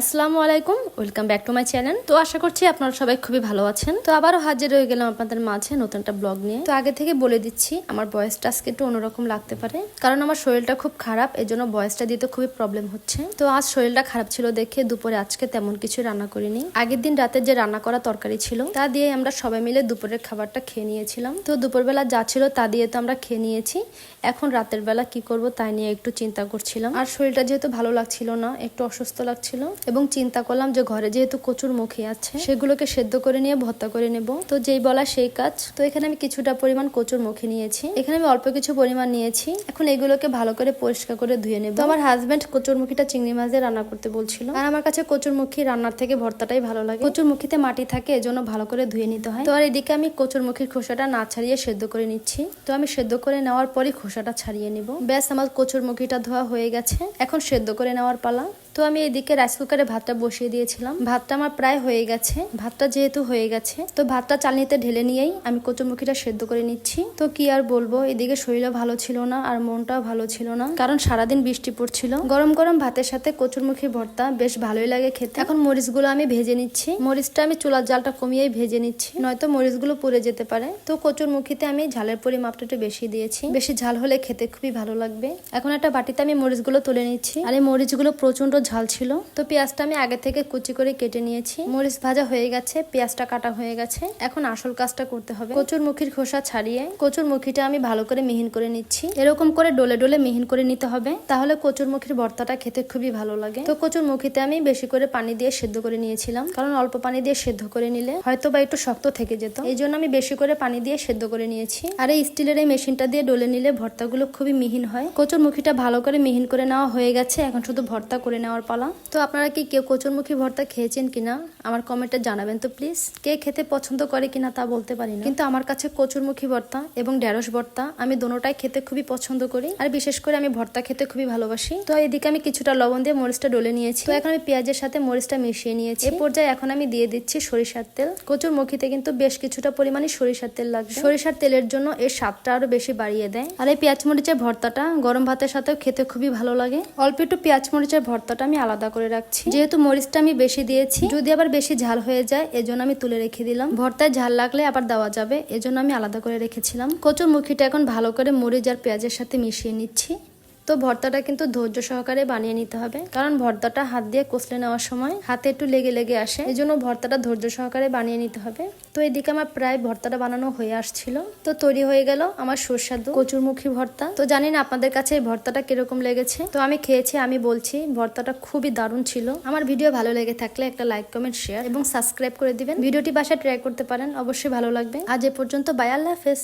আসসালামু আলাইকুম, welcome back to my channel. তো আশা করছি আপনারা সবাই খুবই ভালো আছেন। তো আবারও হাজির হয়ে গেলাম আপনাদের মাঝে নতুন একটা ব্লগ নিয়ে। তো আগে থেকে বলে দিচ্ছি, আমার বয়সটা আজকে একটু অন্যরকম লাগতে পারে। কারণ আমার শরীরটা খুব খারাপ এই জন্য বয়সটা দিতে খুবই প্রবলেম হচ্ছে। তো আজ শরীরটা খারাপ ছিল দেখে দুপুরে আজকে তেমন কিছু রান্না করিনি। আগের দিন রাতে যে রান্না করা তরকারি ছিল, তা দিয়ে আমরা সবাই মিলে দুপুরের খাবারটা খেয়ে নিয়েছিলাম। তো দুপুরবেলা যা ছিল তা দিয়ে তো আমরা খেয়ে নিয়েছি। এখন রাতের বেলা কি করব তাই নিয়ে একটু চিন্তা করছিলাম। আর শরীরটা যেহেতু ভালো লাগছিল না, একটু অসুস্থ লাগছিল এবং চিন্তা করলাম যে ঘরে যেহেতু কচুর মুখী আছে, সেগুলোকে সেদ্ধ করে নিয়ে, ভর্তা করে নেব। তো যেই বলা সেই কাজ। তো এখানে আমি কিছুটা পরিমাণ কচুর মুখী নিয়েছি। এখানে আমি অল্প কিছু পরিমাণ নিয়েছি। এখন এগুলোকে ভালো করে পরিষ্কার করে ধুয়ে নেব। আমার হাজব্যান্ড কচুর মুখিটা চিংড়ি মাছ দিয়ে রান্না করতে বলছিল। আর আমার কাছে কচুর মুখী রান্নার থেকে ভর্তাটাই ভালো লাগে। কচুর মুখিতে মাটি থাকে, এজন্য ভালো করে ধুয়ে নিতে হয়। তো আর এদিকে আমি কচুর মুখির খোসাটা না ছাড়িয়ে সেদ্ধ করে নিচ্ছি। তো আমি সেদ্ধ করে নেওয়ার পরই খোসাটা ছাড়িয়ে নিব। ব্যাস, আমার কচুর মুখিটা ধোয়া হয়ে গেছে। এখন সেদ্ধ করে নেওয়ার পালা। তো আমি এদিকে রাইস কুকারে ভাতটা বসিয়ে দিয়েছিলাম। ভাতটা আমার প্রায় হয়ে গেছে। ভাতটা যেহেতু হয়ে গেছে, তো ভাতটা চালনিতে ঢেলে নিয়েই আমি কচুরমুখিটা সেদ্ধ করে নিচ্ছি। তো কি আর বলব, এদিকে শরীরও ভালো ছিল না আর মনটাও ভালো ছিল না, কারণ সারাদিন বৃষ্টি পড়ছিল। গরম গরম ভাতের সাথে কচুরমুখী ভর্তা বেশ ভালোই লাগে খেতে। এখন মরিচগুলো আমি ভেজে নিচ্ছি। মরিচটা আমি চুলার জালটা কমিয়েই ভেজে নিচ্ছি, নয়তো মরিচগুলো পুড়ে যেতে পারে। তো কচুরমুখিতে আমি ঝালের পরিমাপটা একটু বেশি দিয়েছি। বেশি ঝাল হলে খেতে খুবই ভালো লাগবে। এখন একটা বাটিতে আমি মরিচগুলো তুলে নিচ্ছি। আর এই মরিচগুলো প্রচণ্ড ঝাল ছিল। তো পেঁয়াজটা আমি আগে থেকে কুচি করে কেটে নিয়েছি। মরিচ ভাজা হয়ে গেছে, পেঁয়াজটা কাটা হয়ে গেছে। এখন আসল কাজটা করতে হবে। কচুর মুখির খোসা ছাড়িয়ে কচুর মুখিটা আমি ভালো করে মিহিন করে নিচ্ছি। এরকম করে ডলে ডলে মিহিন করে নিতে হবে। তাহলে কচুর মুখির ভর্তাটা খেতে খুবই ভালো লাগে। তো কচুর মুখিতে আমি বেশি করে পানি দিয়ে সেদ্ধ করে নিয়েছিলাম। কারণ অল্প পানি দিয়ে সেদ্ধ করে নিলে হয়তো বা একটু শক্ত থেকে যেত। এই জন্য আমি বেশি করে পানি দিয়ে সেদ্ধ করে নিয়েছি। আর এই স্টিলের এই মেশিনটা দিয়ে ডলে নিলে ভর্তাগুলো খুবই মিহিন হয়। কচুর মুখিটা ভালো করে মিহিন করে নেওয়া হয়ে গেছে। এখন শুধু ভর্তা করে নেওয়ার পালা। তো আপনারা কি কেউ কচুরমুখী ভর্তা খেয়েছেন কিনা? আমার কমেন্টে জানাবেন। তো প্লিজ কে খেতে পছন্দ করে কিনা তা বলতে পারি না। কিন্তু আমার কাছে কচুরমুখী ভর্তা এবং ঢেঁড়স ভর্তা আমি দোনোটাই খেতে খুবই পছন্দ করি। আর বিশেষ করে আমি ভর্তা খেতে খুবই ভালোবাসি। তো এদিকে আমি কিছুটা লবণ দিয়ে মরিচটা ডলে নিয়েছি। তো এখন আমি পেঁয়াজের সাথে মরিচটা মিশিয়ে নিয়েছি। এ পর্যায়ে এখন আমি দিয়ে দিচ্ছি সরিষার তেল। কচুর মুখিতে কিন্তু বেশ কিছুটা পরিমাণে সরিষার তেল লাগবে। সরিষার তেলের জন্য এর স্বাদটা আরও বেশি বাড়িয়ে দেয়। আর এই পেঁয়াজ মরিচের ভর্তাটা গরম ভাতের সাথেও খেতে খুবই ভালো লাগে। অল্প একটু পেঁয়াজ মরিচের ভর্তাটা আমি আলাদা করে রাখছি। যেহেতু মরিচটা আমি বেশি দিয়েছি, যদি আবার বেশি ঝাল হয়ে যায়, এজন্য আমি তুলে রেখে দিলাম। ভর্তায় ঝাল লাগলে আবার দেওয়া যাবে, এজন্য আমি আলাদা করে রেখেছিলাম। কচুর মুখিটা এখন ভালো করে মরিচ আর পেঁয়াজের সাথে মিশিয়ে নিচ্ছি। তো ভর্তাটা কিন্তু ধৈর্য সহকারে বানিয়ে নিতে হবে। কারণ ভর্তাটা হাত দিয়ে কষলে নেওয়ার সময় হাতে একটু লেগে লেগে আসে। এই জন্য ভর্তাটা ধৈর্য সহকারে বানিয়ে নিতে হবে। তো এদিকে আমার প্রায় ভর্তাটা বানানো হয়ে আসছিল। তো তৈরি হয়ে গেল আমার সুস্বাদু কচুরমুখী ভর্তা। তো জানি না আপনাদের কাছে এই ভর্তাটা কীরকম লেগেছে। তো আমি খেয়েছি, আমি বলছি, ভর্তাটা খুবই দারুণ ছিল। আমার ভিডিও ভালো লেগে থাকলে একটা লাইক, কমেন্ট, শেয়ার এবং সাবস্ক্রাইব করে দিবেন। ভিডিওটি বাসায় ট্রাই করতে পারেন, অবশ্যই ভালো লাগবে। আজ এ পর্যন্ত, বাই, আল্লাহ হাফেজ।